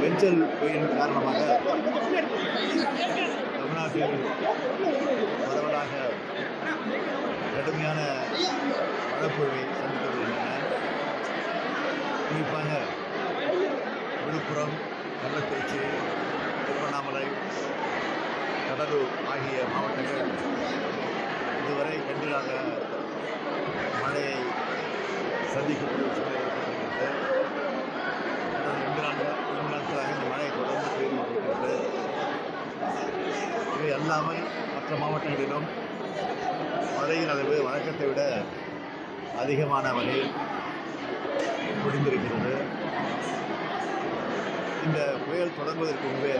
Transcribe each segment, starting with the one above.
வெஞ்சல் புயல் காரணமாக தமிழ்நாட்டில் பரவலாக கடுமையான மழைப்பொழிவை சந்தித்து வருகின்றன குறிப்பாக விழுப்புரம் கள்ளக்குறிச்சி திருவண்ணாமலை கடலூர் ஆகிய மாவட்டங்கள் இதுவரை கண்டிராத மழையை சந்திக்கக்கூடிய சூழல் ஏற்பட்டிருக்கிறது ரெண்டு நாட்கள் நாட்களாக இந்த மழை தொடர்ந்து பெய்து கொண்டிருக்கிறது இவை அல்லாமல் மற்ற மாவட்டங்களிலும் மழையின் அளவு வழக்கத்தை விட அதிகமான வகையில் முடிந்திருக்கிறது இந்த புயல் தொடங்குவதற்கு முன்பே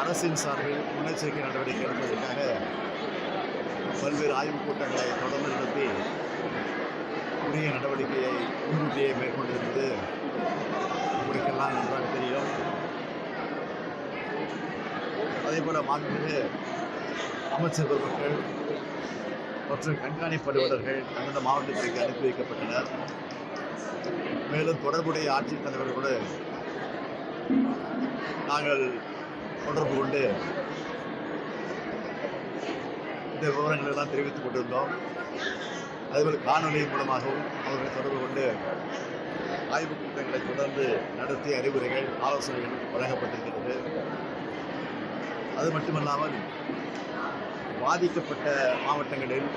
அரசின் சார்பில் முன்னெச்சரிக்கை நடவடிக்கை எடுப்பதற்காக பல்வேறு ஆய்வுக் கூட்டங்களை தொடர்ந்து நடத்தி உரிய நடவடிக்கையை முன்கூட்டியே மேற்கொண்டிருப்பது உங்களுக்கெல்லாம் நன்றாக தெரியும். அதே போல மாண்புமிகு அமைச்சர் பெருமக்கள் மற்றும் கண்காணிப்பு அலுவலர்கள் அந்தந்த மாவட்டத்திற்கு அனுப்பி வைக்கப்பட்டனர். மேலும் தொடர்புடைய ஆட்சித் தலைவர்களோடு நாங்கள் தொடர்பு கொண்டு இந்த விவரங்களெல்லாம் தெரிவித்துக் கொண்டிருந்தோம். அதேபோல் காணொலி மூலமாகவும் அவர்கள் தொடர்பு கொண்டு ஆய்வுக் கூட்டங்களை தொடர்ந்து நடத்தி அறிவுரைகள் ஆலோசனைகள் வழங்கப்பட்டிருக்கிறது அது மட்டுமல்லாமல் பாதிக்கப்பட்ட மாவட்டங்களில்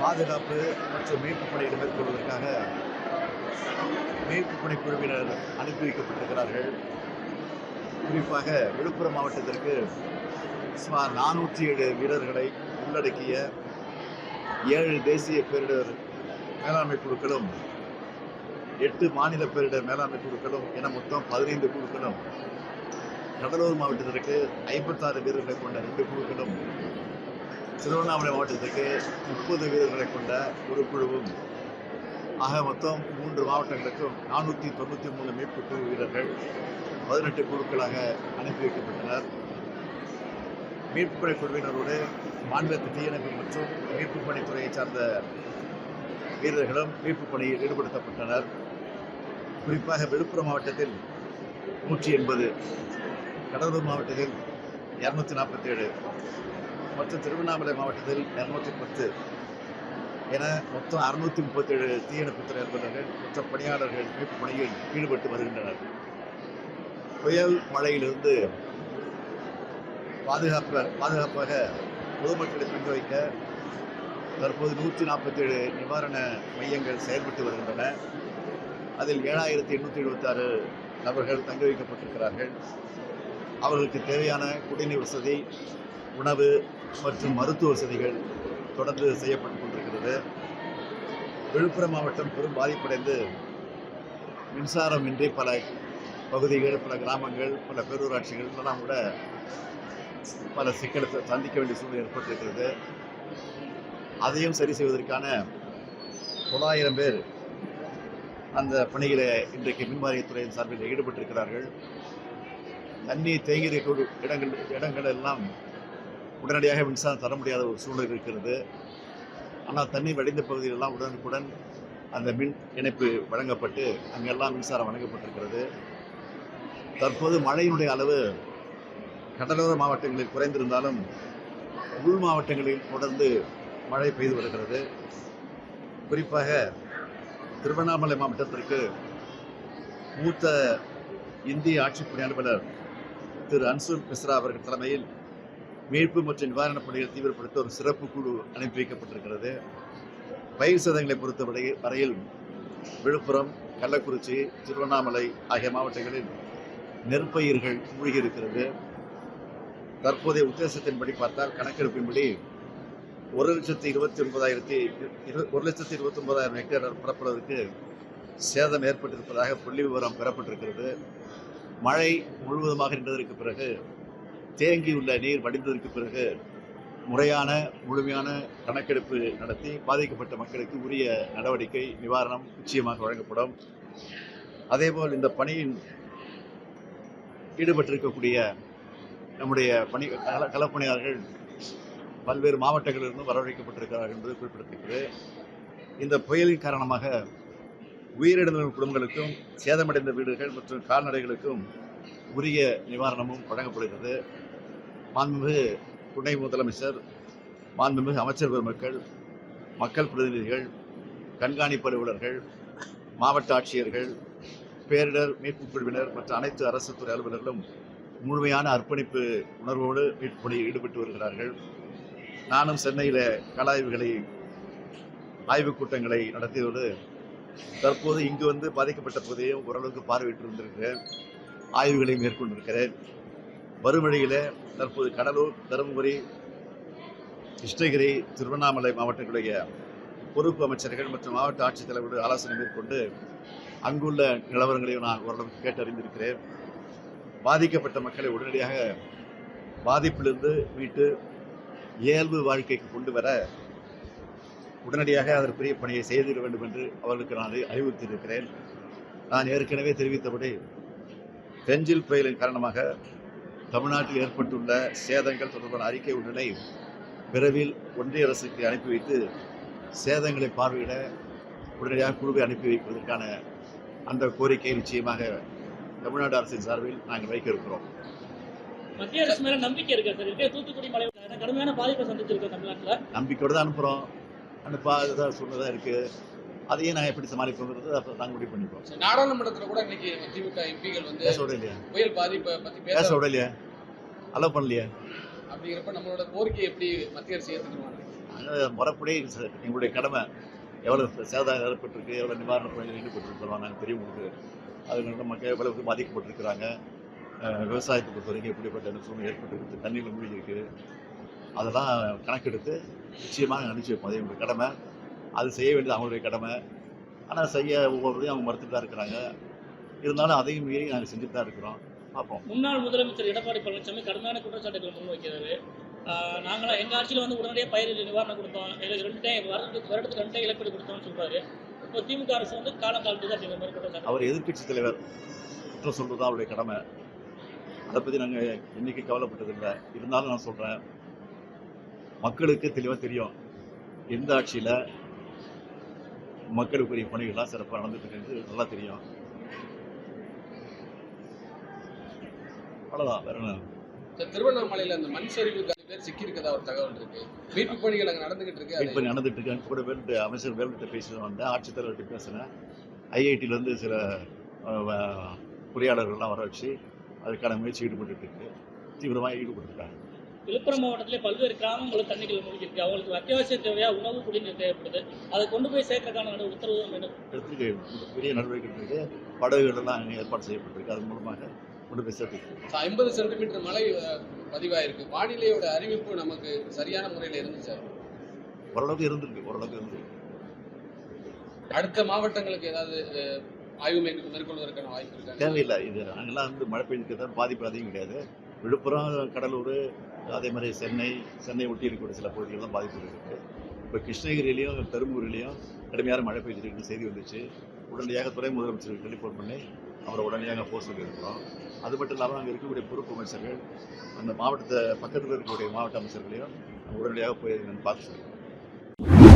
பாதுகாப்பு மற்றும் மீட்புப் பணிகளை மேற்கொள்வதற்காக மீட்புப் பணி குழுவினர் அனுப்பி வைக்கப்பட்டிருக்கிறார்கள். குறிப்பாக விழுப்புரம் மாவட்டத்திற்கு சுமார் நானூற்றி ஏழு வீரர்களை உள்ளடக்கிய ஏழு தேசிய பேரிடர் மேலாண்மை குழுக்களும் எட்டு மாநில பேரிடர் மேலாண்மை குழுக்களும் என மொத்தம் பதினைந்து குழுக்களும் கடலூர் மாவட்டத்திற்கு ஐம்பத்தாறு வீரர்களை கொண்ட ரெண்டு குழுக்களும் திருவண்ணாமலை மாவட்டத்திற்கு முப்பது வீரர்களை கொண்ட ஒரு குழுவும். ஆக மொத்தம் மூன்று மாவட்டங்களுக்கும் நானூற்றி தொண்ணூற்றி மூணு மீட்பு குழு வீரர்கள் பதினெட்டு குழுக்களாக அனுப்பி வைக்கப்பட்டனர். மீட்புப் படை குழுவினரோடு மாநிலத்து தீயணைப்பு மற்றும் மீட்புப் பணித்துறையை சார்ந்த வீரர்களும் மீட்புப் பணியில் ஈடுபடுத்தப்பட்டனர். குறிப்பாக விழுப்புரம் மாவட்டத்தில் நூற்றி எண்பது கடலூர் மாவட்டத்தில் இரநூத்தி நாற்பத்தி ஏழு மற்றும் திருவண்ணாமலை மாவட்டத்தில் இரநூத்தி பத்து என மொத்தம் அறுநூத்தி முப்பத்தேழு தீயணைப்புத்துறை அலுவலர்கள் மற்ற பணியாளர்கள் மீட்பு பணியில் ஈடுபட்டு வருகின்றனர். புயல் மழையிலிருந்து பாதுகாப்பாக பாதுகாப்பாக பொதுமக்களை தங்க வைக்க தற்போது நூற்றி நாற்பத்தேழு நிவாரண மையங்கள் செயல்பட்டு வருகின்றன. அதில் ஏழாயிரத்தி எண்ணூற்றி எழுபத்தாறு நபர்கள் தங்க வைக்கப்பட்டிருக்கிறார்கள். அவர்களுக்கு தேவையான குடிநீர் வசதி உணவு மற்றும் மருத்துவ வசதிகள் தொடர்ந்து செய்யப்பட்டு கொண்டிருக்கிறது. விழுப்புரம் மாவட்டம் பெரும் பாதிப்படைந்து மின்சாரமின்றி பல பகுதிகள் பல கிராமங்கள் பல பேரூராட்சிகள் எல்லாம் கூட பல சிக்கலை சந்திக்க வேண்டிய சூழ்நிலை ஏற்பட்டிருக்கிறது. அதையும் சரி செய்வதற்கான தொள்ளாயிரம் பேர் அந்த பணிகளை இன்றைக்கு மின்வாரியத்துறையின் சார்பில் ஈடுபட்டிருக்கிறார்கள். தண்ணீர் தேங்கி இடங்கள் இடங்கள் எல்லாம் உடனடியாக மின்சாரம் தர முடியாத ஒரு சூழல் இருக்கிறது. ஆனால் தண்ணீர் வடிந்த பகுதியிலெல்லாம் உடனுக்குடன் அந்த மின் இணைப்பு வழங்கப்பட்டு அங்கெல்லாம் மின்சாரம் வழங்கப்பட்டிருக்கிறது. தற்போது மழையினுடைய அளவு கடலோர மாவட்டங்களில் குறைந்திருந்தாலும் உள் மாவட்டங்களில் தொடர்ந்து மழை பெய்து வருகிறது. குறிப்பாக திருவண்ணாமலை மாவட்டத்திற்கு மூத்த இந்திய ஆட்சிப்பணி அலுவலர் திரு அன்சு மிஸ்ரா அவர்கள் தலைமையில் மீட்பு மற்றும் நிவாரணப் பணிகளை தீவிரப்படுத்த ஒரு சிறப்பு குழு அனுப்பி வைக்கப்பட்டிருக்கிறது. பயிர் சேதங்களை பொறுத்தவரை வரையில் விழுப்புரம் கள்ளக்குறிச்சி திருவண்ணாமலை ஆகிய மாவட்டங்களில் நெற்பயிர்கள் மூழ்கி இருக்கிறது. தற்போதைய உத்தேசத்தின்படி பார்த்தால் கணக்கெடுப்பின்படி ஒரு லட்சத்தி இருபத்தி ஒன்பதாயிரத்தி இரு- ஒரு லட்சத்தி இருபத்தி ஒன்பதாயிரம் ஹெக்டேர் பரப்பளவிற்கு சேதம் ஏற்பட்டிருப்பதாக புள்ளி விவரம் பெறப்பட்டிருக்கிறது. மழை முழுவதுமாக நின்றதற்கு பிறகு தேங்கியுள்ள நீர் வடிந்ததற்கு பிறகு முறையான முழுமையான கணக்கெடுப்பு நடத்தி பாதிக்கப்பட்ட மக்களுக்கு உரிய நடவடிக்கை நிவாரணம் நிச்சயமாக வழங்கப்படும். அதேபோல் இந்த பணியின் ஈடுபட்டிருக்கக்கூடிய நம்முடைய பணி கள களப்பணியாளர்கள் பல்வேறு மாவட்டங்களிலிருந்து வரவழைக்கப்பட்டிருக்கிறார்கள் என்பது குறிப்பிடத்தக்கது. இந்த புயலின் காரணமாக உயிரிழந்த குடும்பங்களுக்கும் சேதமடைந்த வீடுகள் மற்றும் கால்நடைகளுக்கும் உரிய நிவாரணமும் வழங்கப்படுகிறது. மாண்புமிகு துணை முதலமைச்சர் மாண்புமிகு அமைச்சர் பெருமக்கள் மக்கள் பிரதிநிதிகள் கண்காணிப்பு அலுவலர்கள் மாவட்ட ஆட்சியர்கள் பேரிடர் மீட்புக் குழுவினர் மற்ற அனைத்து அரசு துறை அலுவலர்களும் முழுமையான அர்ப்பணிப்பு உணர்வோடு மீட்புடைய ஈடுபட்டு வருகிறார்கள். நானும் சென்னையில் கலாய்வுகளை ஆய்வுக் கூட்டங்களை நடத்தியதோடு தற்போது இங்கு வந்து பாதிக்கப்பட்ட பகுதியையும் ஓரளவுக்கு பார்வையிட்டு வந்திருக்கிறேன். ஆய்வுகளை மேற்கொண்டிருக்கிறேன். வரும் தற்போது கடலூர் தருமபுரி கிருஷ்ணகிரி திருவண்ணாமலை மாவட்டங்களுடைய பொறுப்பு அமைச்சர்கள் மற்றும் மாவட்ட ஆட்சித்தலைவரோடு ஆலோசனை மேற்கொண்டு அங்குள்ள நிலவரங்களையும் நான் ஓரளவுக்கு கேட்டறிந்திருக்கிறேன். பாதிக்கப்பட்ட மக்களை உடனடியாக பாதிப்பிலிருந்து மீட்டு இயல்பு வாழ்க்கைக்கு கொண்டு வர உடனடியாக அதற்குரிய பணியை செய்திட வேண்டும் என்று அவர்களுக்கு நான் அறிவுறுத்தியிருக்கிறேன். நான் ஏற்கனவே தெரிவித்தபடி பெஞ்சில் புயலின் காரணமாக தமிழ்நாட்டில் ஏற்பட்டுள்ள சேதங்கள் தொடர்பான அறிக்கை ஒன்றினை விரைவில் ஒன்றிய அரசுக்கு அனுப்பி வைத்து சேதங்களை பார்வையிட உடனடியாக குழுவை அனுப்பி வைப்பதற்கான அந்த கோரிக்கை நிச்சயமாக தமிழ்நாடு அரசின் சார்பில் நாங்கள் வைக்க இருக்கிறோம். மத்திய அரசு மேல நம்பிக்கை இருக்கா சார்? இருக்கே தூத்துக்குடி மலை கடுமையான பாதிப்பை சந்திச்சிருக்கோம் தமிழ்நாட்டுல? நம்பிக்கையோடு தான் அனுப்புகிறோம் அனுப்பாத சூழ்நிலை இருக்குது அதையும் நாங்கள் எப்படி சமாளிப்போங்கிறது அப்புறம் நாங்கள் முடிவு பண்ணிப்போம். சரி, நாடாளுமன்றத்துல கூட இன்னைக்கு திமுக எம்பிகள் வந்து பேச விட இல்லையா புயல் பாதிப்பை பத்தி பேச பேச விட இல்லையா அலோவ் பண்ணலையா? அப்படிங்கிறப்ப நம்மளோட கோரிக்கை எப்படி மத்திய அரசு ஏத்துக்குவாங்க நாங்கள் முறைப்படி எங்களுடைய கடமை. எவ்வளோ சேதம் ஏற்பட்டிருக்கு எவ்வளோ நிவாரண பணிகள் ஈடுபட்டிருக்கிறோம் நாங்கள் தெரியும் உங்களுக்கு. அதனால மக்கள் எவ்வளவு பாதிக்கப்பட்டிருக்கிறாங்க. விவசாயத்தை பொறுத்த வரைக்கும் எப்படிப்பட்ட சூழ்நிலை ஏற்பட்டிருக்கு தண்ணியில் மூழ்கிருக்கு அதெல்லாம் கணக்கெடுத்து நிச்சயமாக அனுப்பிச்சி வைப்போம். அது எங்களுடைய கடமை. அது செய்ய வேண்டியது அவங்களுடைய கடமை. ஆனால் செய்ய ஒவ்வொருத்தையும் அவங்க மறுத்துட்டு தான் இருக்கிறாங்க. இருந்தாலும் அதையும் மீறி நாங்கள் செஞ்சுட்டு தான் இருக்கிறோம். பார்ப்போம். முன்னாள் முதலமைச்சர் எடப்பாடி பழனிசாமி கடுமையான குற்றச்சாட்டுகளை முன்வைக்கிறாரு. நாங்களாம் எங்கள் ஆட்சியில் வந்து உடனடியாக பயிர் நிவாரணம் கொடுத்தோம். எங்களுக்கு ரெண்டு டைம் வருடத்துக்கு வருடத்துக்கு ரெண்டு டைம் இழப்பீடு கொடுத்தோம்னு சொல்கிறாரு இப்போ திமுக அரசு வந்து காலம் குற்றச்சாட்டு அவர் எதிர்க்கட்சி தலைவர் குற்றம் சொல்றது அவருடைய கடமை. அதை பற்றி நாங்கள் இன்னைக்கு கவலைப்பட்டதில்லை. இருந்தாலும் நான் சொல்கிறேன் மக்களுக்கு தெளிவாக தெரியும். எந்த ஆட்சியில் மக்களுக்குரிய பணிகள்லாம் சிறப்பாக நடந்துட்டு நல்லா தெரியும். அவ்வளோதான் வேற என்ன? திருவண்ணாமலையில அந்த மண் அஞ்சு பேர் சிக்கி இருக்கதா ஒரு தகவல் இருக்கு? மீட்பு பணிகள் அங்க நடந்துகிட்டு இருக்கு அதை பண்ணி நடந்துட்டு இருக்கேன் கூட வேல்ட்டு அமைச்சர் வேல்கிட்ட பேசி வந்தேன். ஆட்சித்தலைவர்கிட்ட பேசினேன். ஐஐடியிலேருந்து சில பொறியாளர்கள்லாம் வர வச்சு அதுக்கான முயற்சி ஈடுபட்டு இருக்கு. தீவிரமாக ஈடுபட்டுருக்காங்க. விழுப்புரம் மாவட்டத்திலே பல்வேறு கிராமங்களும் தண்ணிகள் மூழ்கி இருக்கு அவங்களுக்கு அத்தியாவசிய தேவையா உணவு குடிநீர் தேவைப்படுது. அதை கொண்டு போய் சேர்க்கறதுக்கான உத்தரவு எடுத்துட்டு பெரிய நடவடிக்கை இருக்கு படகுகளெல்லாம் அங்கே ஏற்பாடு செய்யப்பட்டிருக்கு. அதன் மூலமாக போய் சேர்த்துருக்கு ஐம்பது சென்டிமீட்டர் மழை பதிவாயிருக்கு. வானிலையோட அறிவிப்பு நமக்கு சரியான முறையில் இருந்துச்சு ஓரளவுக்கு இருந்திருக்கு ஓரளவுக்கு இருந்திருக்கு. அடுத்த மாவட்டங்களுக்கு ஏதாவது ஆய்வு மேற்கொள் மேற்கொள்வதற்கான வாய்ப்பு இருக்கா? தேவையில்லை. இது அங்கெல்லாம் வந்து மழை பெய்ஞ்சுக்கு தான் பாதிப்பு அதிகம் கிடையாது. விழுப்புரம் கடலூர் அதே மாதிரி சென்னை சென்னை ஒட்டி இருக்கக்கூடிய சில பகுதிகள் தான் பாதிப்பு இருக்குது இப்போ கிருஷ்ணகிரியிலையும் தருமபுரியிலையும் கடுமையான மழை பெய்ஞ்சிருக்கு செய்தி வந்துச்சு. உடனடியாக துணை முதலமைச்சருக்கு டெலிஃபோன் பண்ணி அவரை உடனடியாக போக சொல்லியிருக்கிறோம் அது மட்டும் இல்லாமல் அங்கே இருக்கக்கூடிய பொறுப்பு அமைச்சர்கள் அந்த மாவட்டத்தை பக்கத்தில் இருக்கக்கூடிய மாவட்ட அமைச்சர்களையும் உடனடியாக போய் பார்த்து சொல்லியிருக்கோம்